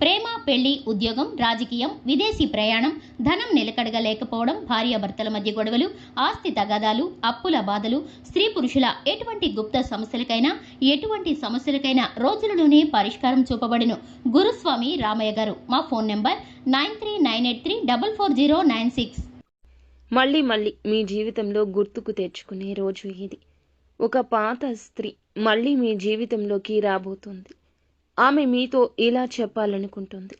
ప్రేమ పెళ్ళి ఉద్యోగం రాజకీయం విదేశీ ప్రయాణం ధనం నిలకడగా లేకపోవడం భార్యాభర్తల మధ్య గొడవలు ఆస్తి తగాదాలు అప్పుల బాధలు స్త్రీ పురుషుల ఎటువంటి గుప్త సమస్యలకైనా ఎటువంటి సమస్యలకైనా రోజులలోనే పరిష్కారం చూపబడును. గురుస్వామి రామయ్య గారు మా phone number nine three nine eight three double four zero nine six. మళ్ళీ మళ్ళీ మీ జీవితంలో గుర్తుకు తెచ్చుకునే రోజు ఇది. ఒక పాత స్త్రీ మళ్ళీ మీ జీవితంలోకి రాబోతుంది. ఆమె మీతో ఇలా చెప్పాలనుకుంటుంది.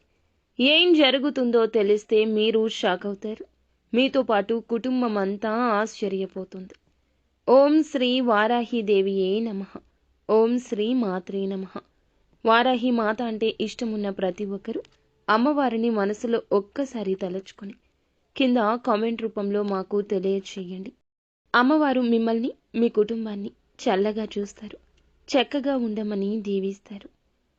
ఏం జరుగుతుందో తెలిస్తే మీరు షాక్ అవుతారు మీతో పాటు కుటుంబం అంతా ఆశ్చర్యపోతుంది. ఓం శ్రీ వారాహిదేవియే నమ. ఓం శ్రీ మాత్రే నమ. వారాహి మాత అంటే ఇష్టమున్న ప్రతి ఒక్కరూ అమ్మవారిని మనసులో ఒక్కసారి తలచుకొని కింద కామెంట్ రూపంలో మాకు తెలియచేయండి. అమ్మవారు మిమ్మల్ని మీ కుటుంబాన్ని చల్లగా చూస్తారు. చక్కగా ఉండమని దీవిస్తారు.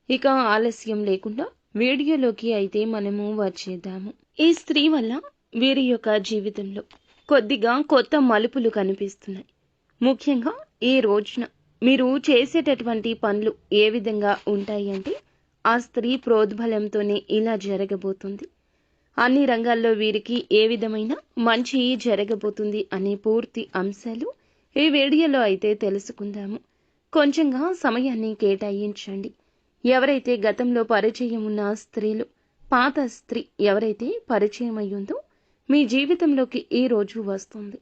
ఇక ఆలస్యం లేకుండా వీడియోలోకి అయితే మనము వచ్చేద్దాము. ఈ స్త్రీ వల్ల వీరి యొక్క జీవితంలో కొద్దిగా కొత్త మలుపులు కనిపిస్తున్నాయి. ముఖ్యంగా ఈ రోజున మీరు చేసేటటువంటి పనులు ఏ విధంగా ఉంటాయి అంటే ఆ స్త్రీ ప్రోద్బలంతోనే ఇలా జరగబోతుంది. అన్ని రంగాల్లో వీరికి ఏ విధమైన మంచి జరగబోతుంది అనే పూర్తి అంశాలు ఈ వీడియోలో అయితే తెలుసుకుందాము. కొంచెంగా సమయాన్ని కేటాయించండి. ఎవరైతే గతంలో పరిచయం ఉన్న స్త్రీలు పాత స్త్రీ ఎవరైతే పరిచయం అయ్యిందో మీ జీవితంలోకి ఈ రోజు వస్తుంది.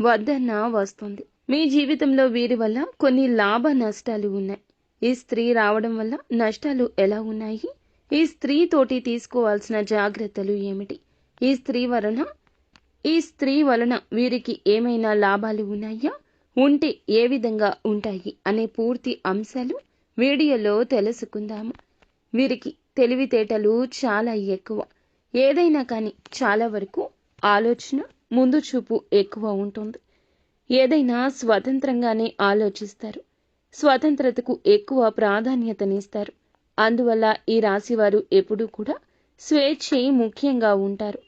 వద్దన్నా వస్తుంది. మీ జీవితంలో వీరి వల్ల కొన్ని లాభ నష్టాలు ఉన్నాయి. ఈ స్త్రీ రావడం వల్ల నష్టాలు ఎలా ఉన్నాయి? ఈ స్త్రీ తోటి తీసుకోవాల్సిన జాగ్రత్తలు ఏమిటి? ఈ స్త్రీ వలన ఈ స్త్రీ వలన వీరికి ఏమైనా లాభాలు ఉన్నాయా? ఉంటే ఏ విధంగా ఉంటాయి? అనే పూర్తి అంశాలు వీడియోలో తెలుసుకుందాము. వీరికి తెలివితేటలు చాలా ఎక్కువ. ఏదైనా కానీ చాలా వరకు ఆలోచన ముందు చూపు ఎక్కువ ఉంటుంది. ఏదైనా స్వతంత్రంగానే ఆలోచిస్తారు. స్వతంత్రతకు ఎక్కువ ప్రాధాన్యతనిస్తారు. అందువల్ల ఈ రాశివారు ఎప్పుడూ కూడా స్వేచ్ఛే ముఖ్యంగా ఉంటారు.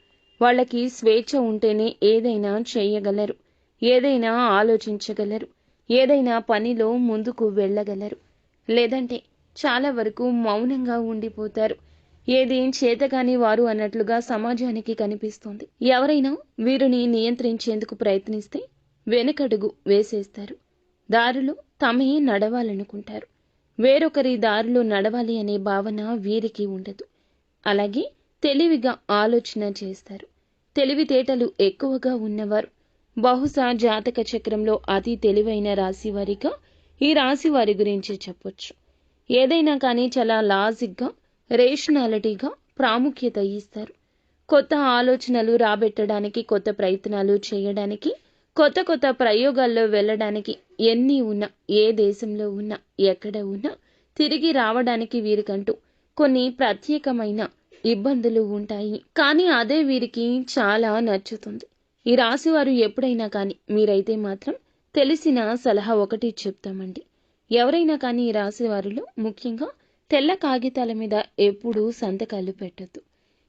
వాళ్ళకి స్వేచ్ఛ ఉంటేనే ఏదైనా చేయగలరు. ఏదైనా ఆలోచించగలరు. ఏదైనా పనిలో ముందుకు వెళ్ళగలరు. లేదంటే చాలా వరకు మౌనంగా ఉండిపోతారు. ఏది చేతగాని వారు అన్నట్లుగా సమాజానికి కనిపిస్తుంది. ఎవరైనా వీరిని నియంత్రించేందుకు ప్రయత్నిస్తే వెనకడుగు వేసేస్తారు. దారులు తమే నడవాలనుకుంటారు. వేరొకరి దారిలో నడవాలి అనే భావన వీరికి ఉండదు. అలాగే తెలివిగా ఆలోచన చేస్తారు. తెలివితేటలు ఎక్కువగా ఉన్నవారు బహుశా జాతక చక్రంలో అతి తెలివైన రాశి వారిగా ఈ రాశి వారి గురించి చెప్పొచ్చు. ఏదైనా కానీ చాలా లాజిక్గా రేషనాలిటీగా ప్రాముఖ్యత ఇస్తారు. కొత్త ఆలోచనలు రాబెట్టడానికి కొత్త ప్రయత్నాలు చేయడానికి కొత్త కొత్త ప్రయోగాల్లో వెళ్ళడానికి ఎన్ని ఉన్నా ఏ దేశంలో ఉన్నా ఎక్కడ ఉన్నా తిరిగి రావడానికి వీరికంటూ కొన్ని ప్రత్యేకమైన ఇబ్బందులు ఉంటాయి. కానీ అదే వీరికి చాలా నచ్చుతుంది. ఈ రాశివారు ఎప్పుడైనా కానీ మీరైతే మాత్రం తెలిసిన సలహా ఒకటి చెప్తామండి. ఎవరైనా కానీ ఈ రాశి వారిలో ముఖ్యంగా తెల్ల కాగితాల మీద ఎప్పుడూ సంతకాలు పెట్టద్దు.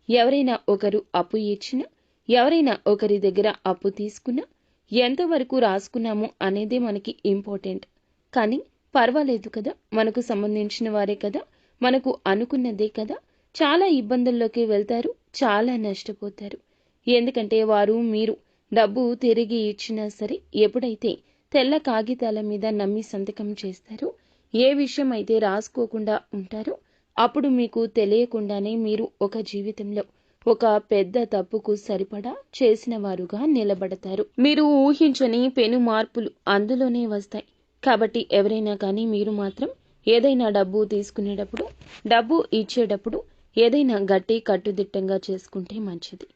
ఎవరైనా ఒకరు అప్పు ఇచ్చినా ఎవరైనా ఒకరి దగ్గర అప్పు తీసుకున్నా ఎంతవరకు రాసుకున్నాము అనేదే మనకి ఇంపార్టెంట్. కానీ పర్వాలేదు కదా మనకు సంబంధించిన వారే కదా మనకు అనుకున్నదే కదా చాలా ఇబ్బందుల్లోకి వెళ్తారు చాలా నష్టపోతారు. ఎందుకంటే వారు మీరు డబ్బు తిరిగి ఇచ్చినా సరే ఎప్పుడైతే తెల్ల కాగితాల మీద నమ్మి సంతకం చేస్తారు. ఏ విషయం అయితే రాసుకోకుండా ఉంటారో అప్పుడు మీకు తెలియకుండానే మీరు ఒక జీవితంలో ఒక పెద్ద తప్పుకు సరిపడా చేసిన వారుగా నిలబడతారు. మీరు ఊహించని పెను మార్పులు అందులోనే వస్తాయి. కాబట్టి ఎవరైనా కానీ మీరు మాత్రం ఏదైనా డబ్బు తీసుకునేటప్పుడు డబ్బు ఇచ్చేటప్పుడు ఏదైనా గట్టి కట్టుదిట్టంగా చేసుకుంటే మంచిది.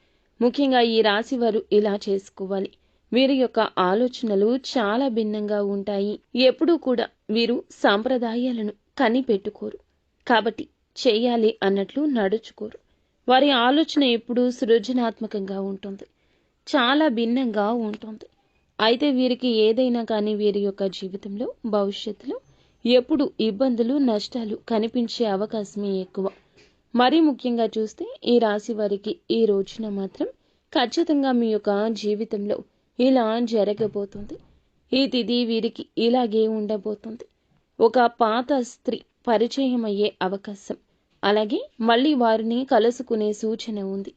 ముఖ్యంగా ఈ రాశి వారు ఇలా చేసుకోవాలి. వీరి యొక్క ఆలోచనలు చాలా భిన్నంగా ఉంటాయి. ఎప్పుడూ కూడా వీరు సాంప్రదాయాలను కనిపెట్టుకోరు. కాబట్టి చేయాలి అన్నట్లు నడుచుకోరు. వారి ఆలోచన ఎప్పుడూ సృజనాత్మకంగా ఉంటుంది. చాలా భిన్నంగా ఉంటుంది. అయితే వీరికి ఏదైనా కానీ వీరి యొక్క జీవితంలో భవిష్యత్తులో ఎప్పుడు ఇబ్బందులు నష్టాలు కనిపించే అవకాశమే ఎక్కువ. మరీ ముఖ్యంగా చూస్తే ఈ రాశి వారికి ఈ రోజున మాత్రం ఖచ్చితంగా మీ యొక్క జీవితంలో ఇలా జరగబోతుంది. ఈ తిది వీరికి ఇలాగే ఉండబోతుంది. ఒక పాత స్త్రీ పరిచయం అయ్యే అవకాశం. అలాగే మళ్ళీ వారిని కలుసుకునే సూచన ఉంది.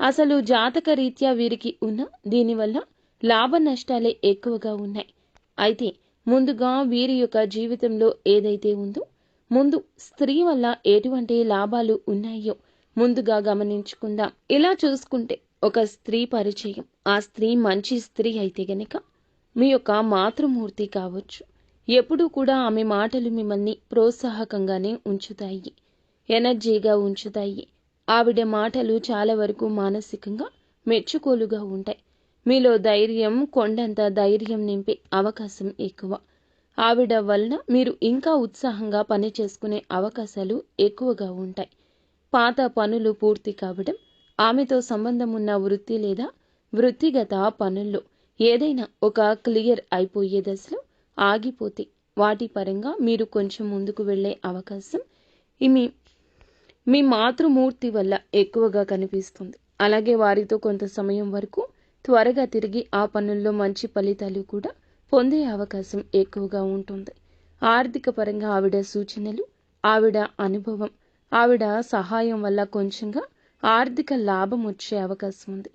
అసలు జాతక రీత్యా వీరికి ఉన్న దీనివల్ల లాభ నష్టాలే ఎక్కువగా ఉన్నాయి. అయితే ముందుగా వీరి యొక్క జీవితంలో ఏదైతే ఉందో ముందు స్త్రీ వల్ల ఎటువంటి లాభాలు ఉన్నాయో ముందుగా గమనించుకుందాం. ఇలా చూసుకుంటే ఒక స్త్రీ పరిచయం. ఆ స్త్రీ మంచి స్త్రీ అయితే గనక మీ యొక్క మాతృమూర్తి కావచ్చు. ఎప్పుడూ కూడా ఆమె మాటలు మిమ్మల్ని ప్రోత్సాహకంగానే ఉంచుతాయి. ఎనర్జీగా ఉంచుతాయి. ఆవిడ మాటలు చాలా వరకు మానసికంగా మెచ్చుకోలుగా ఉంటాయి. మీలో ధైర్యం కొండంత ధైర్యం నింపే అవకాశం ఎక్కువ. ఆవిడ వలన మీరు ఇంకా ఉత్సాహంగా పని చేసుకునే అవకాశాలు ఎక్కువగా ఉంటాయి. పాత పనులు పూర్తి కావడం ఆమెతో సంబంధం ఉన్న వృత్తి లేదా వృత్తిగత పనుల్లో ఏదైనా ఒక క్లియర్ అయిపోయే దశలో ఆగిపోతే వాటి పరంగా మీరు కొంచెం ముందుకు వెళ్ళే అవకాశం మీ మీ మాతృమూర్తి వల్ల ఎక్కువగా కనిపిస్తుంది. అలాగే వారితో కొంత సమయం వరకు త్వరగా తిరిగి ఆ పనుల్లో మంచి ఫలితాలు కూడా పొందే అవకాశం ఎక్కువగా ఉంటుంది. ఆర్థిక పరంగా ఆవిడ సూచనలు ఆవిడ అనుభవం ఆవిడ సహాయం వల్ల కొంచెంగా ఆర్థిక లాభం వచ్చే అవకాశం ఉంది.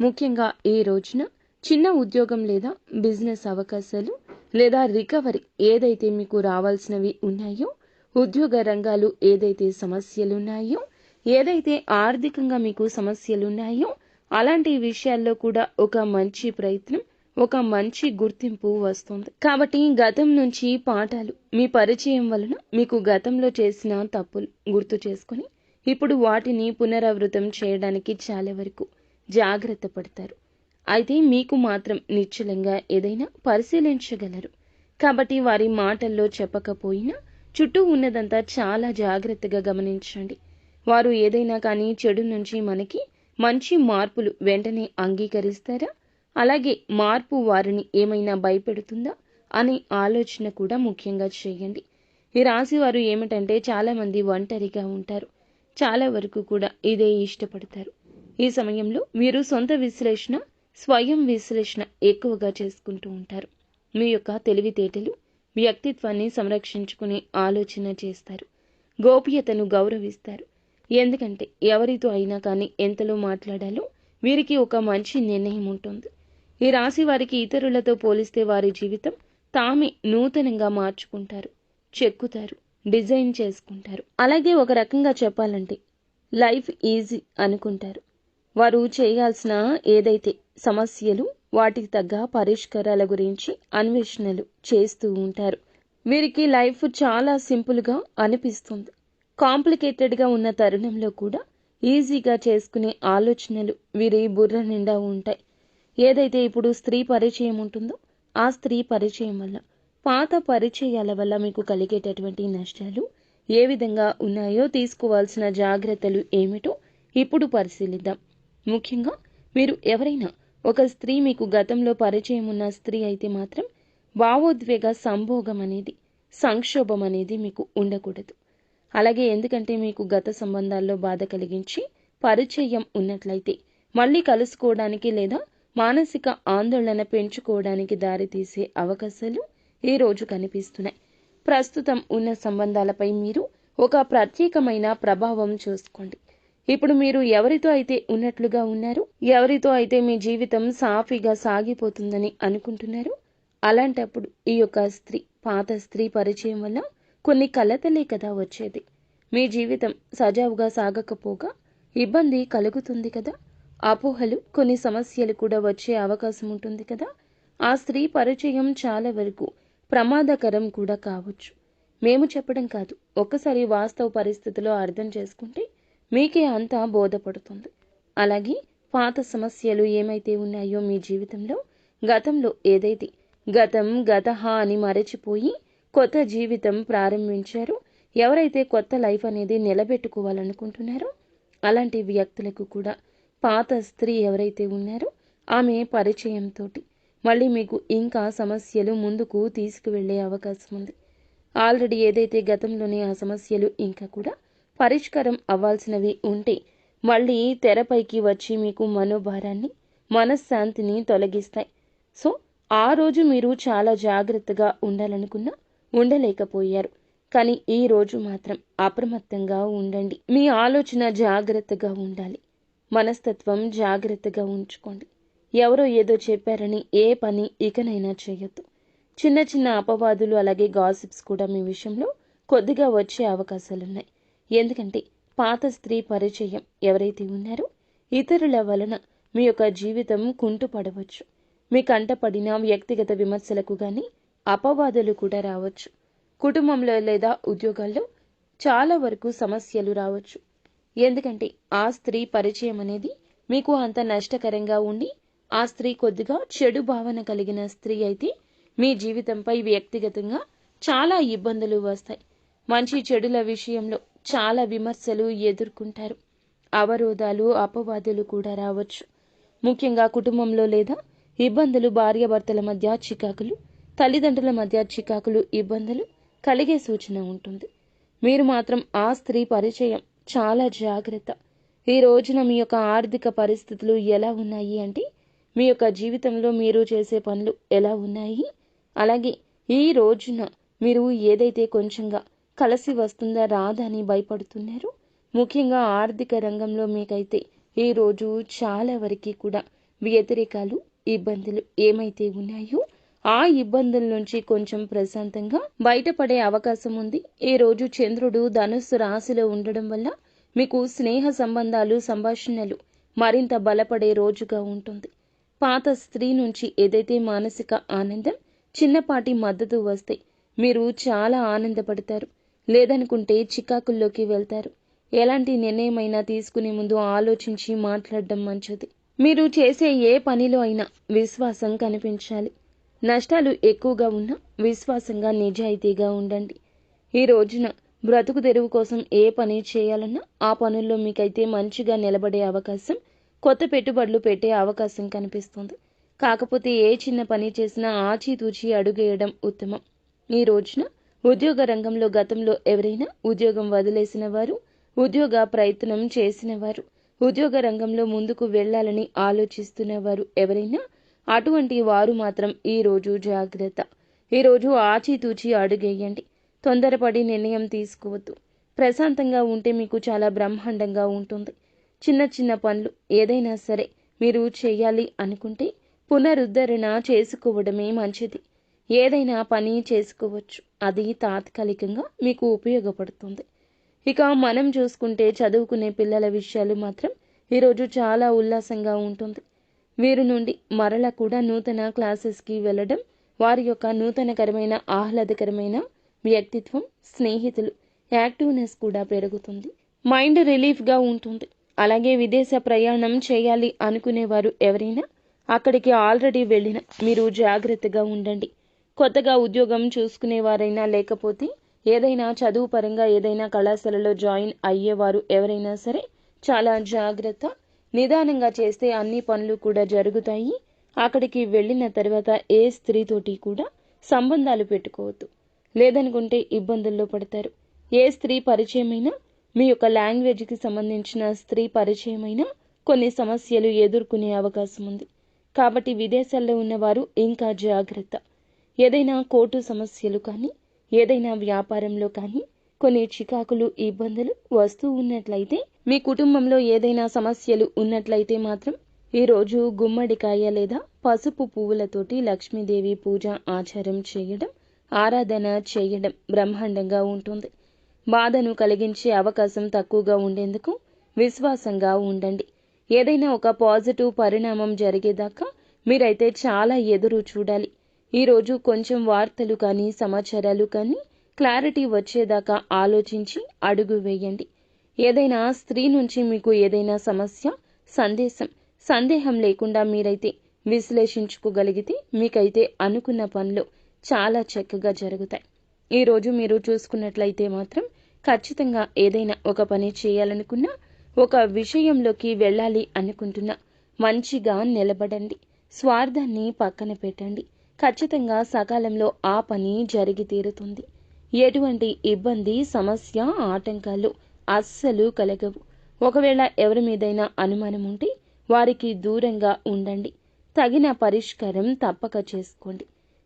ముఖ్యంగా ఈ రోజున చిన్న ఉద్యోగం లేదా బిజినెస్ అవకాశాలు లేదా రికవరీ ఏదైతే మీకు రావాల్సినవి ఉన్నాయో ఉద్యోగ రంగాలు ఏదైతే సమస్యలు ఉన్నాయో ఏదైతే ఆర్థికంగా మీకు సమస్యలు ఉన్నాయో అలాంటి విషయాల్లో కూడా ఒక మంచి ప్రయత్నం ఒక మంచి గుర్తింపు వస్తుంది. కాబట్టి గతం నుంచి పాఠాలు మీ పరిచయం వలన మీకు గతంలో చేసిన తప్పులు గుర్తు చేసుకొని ఇప్పుడు వాటిని పునరావృతం చేయడానికి చాలా వరకు జాగ్రత్త పడతారు. అయితే మీకు మాత్రం నిశ్చలంగా ఏదైనా పరిశీలించగలరు. కాబట్టి వారి మాటల్లో చెప్పకపోయినా చుట్టూ ఉన్నదంతా చాలా జాగ్రత్తగా గమనించండి. వారు ఏదైనా కానీ చెడు నుంచి మనకి మంచి మార్పులు వెంటనే అంగీకరిస్తారా? అలాగే మార్పు వారిని ఏమైనా భయపెడుతుందా? అనే ఆలోచన కూడా ముఖ్యంగా చేయండి. ఈ రాశి వారు ఏమిటంటే చాలామంది ఒంటరిగా ఉంటారు. చాలా వరకు కూడా ఇదే ఇష్టపడతారు. ఈ సమయంలో మీరు సొంత విశ్లేషణ స్వయం విశ్లేషణ ఎక్కువగా చేసుకుంటూ ఉంటారు. మీ యొక్క తెలివితేటలు వ్యక్తిత్వాన్ని సంరక్షించుకునే ఆలోచన చేస్తారు. గోప్యతను గౌరవిస్తారు. ఎందుకంటే ఎవరితో అయినా కానీ ఎంతలో మాట్లాడాలో వీరికి ఒక మంచి నిర్ణయం ఉంటుంది. ఈ రాశి వారికి ఇతరులతో పోలిస్తే వారి జీవితం తామే నూతనంగా మార్చుకుంటారు చెక్కుతారు. డిజైన్ చేసుకుంటారు. అలాగే ఒక రకంగా చెప్పాలంటే లైఫ్ ఈజీ అనుకుంటారు. వారు చేయాల్సిన ఏదైతే సమస్యలు వాటికి తగ్గ పరిష్కారాల గురించి అన్వేషణలు చేస్తూ ఉంటారు. వీరికి లైఫ్ చాలా సింపుల్గా అనిపిస్తుంది. కాంప్లికేటెడ్గా ఉన్న తరుణంలో కూడా ఈజీగా చేసుకునే ఆలోచనలు వీరి బుర్ర నిండా ఉంటాయి. ఏదైతే ఇప్పుడు స్త్రీ పరిచయం ఉంటుందో ఆ స్త్రీ పరిచయం వల్ల పాత పరిచయాల వల్ల మీకు కలిగేటటువంటి నష్టాలు ఏ విధంగా ఉన్నాయో తీసుకోవాల్సిన జాగ్రత్తలు ఏమిటో ఇప్పుడు పరిశీలిద్దాం. ముఖ్యంగా మీరు ఎవరైనా ఒక స్త్రీ మీకు గతంలో పరిచయం ఉన్న స్త్రీ అయితే మాత్రం భావోద్వేగ సంభోగం అనేది సంక్షోభం అనేది మీకు ఉండకూడదు. అలాగే ఎందుకంటే మీకు గత సంబంధాల్లో బాధ కలిగించి పరిచయం ఉన్నట్లయితే మళ్ళీ కలుసుకోవడానికి లేదా మానసిక ఆందోళన పెంచుకోవడానికి దారితీసే అవకాశాలు ఈ రోజు కనిపిస్తున్నాయి. ప్రస్తుతం ఉన్న సంబంధాలపై మీరు ఒక ప్రత్యేకమైన ప్రభావం చూసుకోండి. ఇప్పుడు మీరు ఎవరితో అయితే ఉన్నట్లుగా ఉన్నారు ఎవరితో అయితే మీ జీవితం సాఫీగా సాగిపోతుందని అనుకుంటున్నారు అలాంటప్పుడు ఈ యొక్క స్త్రీ పాత స్త్రీ పరిచయం వల్ల కొన్ని కలతలే కదా వచ్చేది. మీ జీవితం సజావుగా సాగకపోగా ఇబ్బంది కలుగుతుంది కదా. అపోహలు కొన్ని సమస్యలు కూడా వచ్చే అవకాశం ఉంటుంది కదా. ఆ స్త్రీ పరిచయం చాలా వరకు ప్రమాదకరం కూడా కావచ్చు. మేము చెప్పడం కాదు. ఒక్కసారి వాస్తవ పరిస్థితిలో అర్థం చేసుకుంటే మీకే అంతా బోధపడుతుంది. అలాగే పాత సమస్యలు ఏమైతే ఉన్నాయో మీ జీవితంలో గతంలో ఏదైతే గతం గతహ అని మరచిపోయి కొత్త జీవితం ప్రారంభించారు ఎవరైతే కొత్త లైఫ్ అనేది నిలబెట్టుకోవాలనుకుంటున్నారో అలాంటి వ్యక్తులకు కూడా పాత స్త్రీ ఎవరైతే ఉన్నారో ఆమె పరిచయంతో మళ్ళీ మీకు ఇంకా సమస్యలు ముందుకు తీసుకువెళ్ళే అవకాశం ఉంది. ఆల్రెడీ ఏదైతే గతంలోనే ఆ సమస్యలు ఇంకా కూడా పరిష్కారం అవ్వాల్సినవి ఉంటే మళ్ళీ తెరపైకి వచ్చి మీకు మనోభారాన్ని మనశ్శాంతిని తొలగిస్తాయి. సో ఆ రోజు మీరు చాలా జాగ్రత్తగా ఉండాలనుకున్నా ఉండలేకపోయారు. కానీ ఈ రోజు మాత్రం అప్రమత్తంగా ఉండండి. మీ ఆలోచన జాగ్రత్తగా ఉండాలి. మనస్తత్వం జాగ్రత్తగా ఉంచుకోండి. ఎవరో ఏదో చెప్పారని ఏ పని ఇకనైనా చేయొద్దు. చిన్న చిన్న అపవాదులు అలాగే గాసిప్స్ కూడా మీ విషయంలో కొద్దిగా వచ్చే అవకాశాలున్నాయి. ఎందుకంటే పాత స్త్రీ పరిచయం ఎవరైతే ఉన్నారో ఇతరుల వలన మీ యొక్క జీవితం కుంటుపడవచ్చు. మీ కంటపడిన వ్యక్తిగత విమర్శలకు గాని అపవాదులు కూడా రావచ్చు. కుటుంబంలో లేదా ఉద్యోగాల్లో చాలా వరకు సమస్యలు రావచ్చు. ఎందుకంటే ఆ స్త్రీ పరిచయం అనేది మీకు అంత నష్టకరంగా ఉండి ఆ స్త్రీ కొద్దిగా చెడు భావన కలిగిన స్త్రీ అయితే మీ జీవితంపై వ్యక్తిగతంగా చాలా ఇబ్బందులు వస్తాయి. మంచి చెడుల విషయంలో చాలా విమర్శలు ఎదుర్కొంటారు. అవరోధాలు అపవాదులు కూడా రావచ్చు. ముఖ్యంగా కుటుంబంలో లేదా ఇబ్బందులు భార్యాభర్తల మధ్య చికాకులు తల్లిదండ్రుల మధ్య చికాకులు ఇబ్బందులు కలిగే సూచన ఉంటుంది. మీరు మాత్రం ఆ స్త్రీ పరిచయం చాలా జాగ్రత్త. ఈ రోజున మీ యొక్క ఆర్థిక పరిస్థితులు ఎలా ఉన్నాయి అంటే మీ యొక్క జీవితంలో మీరు చేసే పనులు ఎలా ఉన్నాయి? అలాగే ఈ రోజున మీరు ఏదైతే కొంచెంగా కలిసి వస్తుందా రాదా అని భయపడుతున్నారు? ముఖ్యంగా ఆర్థిక రంగంలో మీకైతే ఈ రోజు చాలా వరకు కూడా వ్యతిరేకాలు ఇబ్బందులు ఏమైతే ఉన్నాయో ఆ ఇబ్బందుల నుంచి కొంచెం ప్రశాంతంగా బయటపడే అవకాశం ఉంది. ఈ రోజు చంద్రుడు ధనుస్సు రాశిలో ఉండడం వల్ల మీకు స్నేహ సంబంధాలు సంభాషణలు మరింత బలపడే రోజుగా ఉంటుంది. పాత స్త్రీ నుంచి ఏదైతే మానసిక ఆనందం చిన్నపాటి మద్దతు వస్తే మీరు చాలా ఆనందపడతారు. లేదనుకుంటే చికాకుల్లోకి వెళ్తారు. ఎలాంటి నిర్ణయమైనా తీసుకునే ముందు ఆలోచించి మాట్లాడడం మంచిది. మీరు చేసే ఏ పనిలో అయినా విశ్వాసం కనిపించాలి. నష్టాలు ఎక్కువగా ఉన్నా విశ్వాసంగా నిజాయితీగా ఉండండి. ఈ రోజున బ్రతుకు తెరువు కోసం ఏ పని చేయాలన్నా ఆ పనుల్లో మీకైతే మంచిగా నిలబడే అవకాశం కొత్త పెట్టుబడులు పెట్టే అవకాశం కనిపిస్తుంది. కాకపోతే ఏ చిన్న పని చేసినా ఆచితూచి అడుగేయడం ఉత్తమం. ఈ రోజున ఉద్యోగ రంగంలో గతంలో ఎవరైనా ఉద్యోగం వదిలేసిన వారు ఉద్యోగ ప్రయత్నం చేసిన వారు ఉద్యోగ రంగంలో ముందుకు వెళ్ళాలని ఆలోచిస్తున్న వారు ఎవరైనా అటువంటి వారు మాత్రం ఈ రోజు జాగ్రత్త. ఈరోజు ఆచితూచి అడుగేయండి. తొందరపడి నిర్ణయం తీసుకోవద్దు. ప్రశాంతంగా ఉంటే మీకు చాలా బ్రహ్మాండంగా ఉంటుంది. చిన్న చిన్న పనులు ఏదైనా సరే మీరు చేయాలి అనుకుంటే పునరుద్ధరణ చేసుకోవడమే మంచిది. ఏదైనా పని చేసుకోవచ్చు. అది తాత్కాలికంగా మీకు ఉపయోగపడుతుంది. ఇక మనం చూసుకుంటే చదువుకునే పిల్లల విషయాలు మాత్రం ఈరోజు చాలా ఉల్లాసంగా ఉంటుంది. వీరి నుండి మరల కూడా నూతన క్లాసెస్కి వెళ్ళడం వారి యొక్క నూతనకరమైన ఆహ్లాదకరమైన వ్యక్తిత్వం స్నేహితులు యాక్టివ్నెస్ కూడా పెరుగుతుంది. మైండ్ రిలీఫ్గా ఉంటుంది. అలాగే విదేశ ప్రయాణం చేయాలి అనుకునేవారు ఎవరైనా అక్కడికి ఆల్రెడీ వెళ్ళిన మీరు జాగ్రత్తగా ఉండండి. కొత్తగా ఉద్యోగం చూసుకునేవారైనా లేకపోతే ఏదైనా చదువు పరంగా ఏదైనా కళాశాలలో జాయిన్ అయ్యేవారు ఎవరైనా సరే చాలా జాగ్రత్త. నిదానంగా చేస్తే అన్ని పనులు కూడా జరుగుతాయి. అక్కడికి వెళ్ళిన తర్వాత ఏ స్త్రీతోటి కూడా సంబంధాలు పెట్టుకోవద్దు. లేదనుకుంటే ఇబ్బందుల్లో పడతారు. ఏ స్త్రీ పరిచయమైనా మీ యొక్క లాంగ్వేజ్కి సంబంధించిన స్త్రీ పరిచయమైన కొన్ని సమస్యలు ఎదుర్కొనే అవకాశం ఉంది. కాబట్టి విదేశాల్లో ఉన్నవారు ఇంకా జాగ్రత్త. ఏదైనా కోర్టు సమస్యలు కానీ ఏదైనా వ్యాపారంలో కానీ కొన్ని చికాకులు ఇబ్బందులు వస్తూ ఉన్నట్లయితే మీ కుటుంబంలో ఏదైనా సమస్యలు ఉన్నట్లయితే మాత్రం ఈరోజు గుమ్మడికాయ లేదా పసుపు పువ్వులతోటి లక్ష్మీదేవి పూజ ఆచారం చేయడం ఆరాధన చేయడం బ్రహ్మాండంగా ఉంటుంది. బాధను కలిగించే అవకాశం తక్కువగా ఉండేందుకు విశ్వాసంగా ఉండండి. ఏదైనా ఒక పాజిటివ్ పరిణామం జరిగేదాకా మీరైతే చాలా ఎదురు చూడాలి. ఈరోజు కొంచెం వార్తలు కానీ సమాచారాలు కానీ క్లారిటీ వచ్చేదాకా ఆలోచించి అడుగు వేయండి. ఏదైనా స్త్రీ నుంచి మీకు ఏదైనా సమస్య సందేశం సందేహం లేకుండా మీరైతే విశ్లేషించుకోగలిగితే మీకైతే అనుకున్న పనులు చాలా చక్కగా జరుగుతాయి. ఈరోజు మీరు చూసుకున్నట్లయితే మాత్రం ఖచ్చితంగా ఏదైనా ఒక పని చేయాలనుకున్నా ఒక విషయంలోకి వెళ్ళాలి అనుకుంటున్నా. మంచిగా నిలబడండి. స్వార్థాన్ని పక్కన పెట్టండి. ఖచ్చితంగా సకాలంలో ఆ పని జరిగి తీరుతుంది. ఎటువంటి ఇబ్బంది సమస్య ఆటంకాలు అస్సలు కలగవు. ఒకవేళ ఎవరి మీదైనా అనుమానం ఉంటే వారికి దూరంగా ఉండండి. తగిన పరిష్కారం తప్పక చేసుకోండి.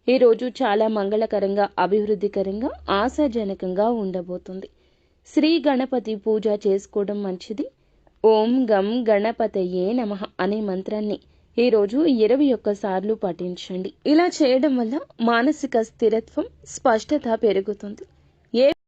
ఈరోజు చాలా మంగళకరంగా అభివృద్ధికరంగా ఆశాజనకంగా ఉండబోతుంది. శ్రీ గణపతి పూజ చేసుకోవడం మంచిది. ఓం గం గణపతయే నమ అనే మంత్రాన్ని ఈరోజు ఇరవై ఒక్కసార్లు పఠించండి. ఇలా చేయడం వల్ల మానసిక స్థిరత్వం స్పష్టత పెరుగుతుంది. ఏ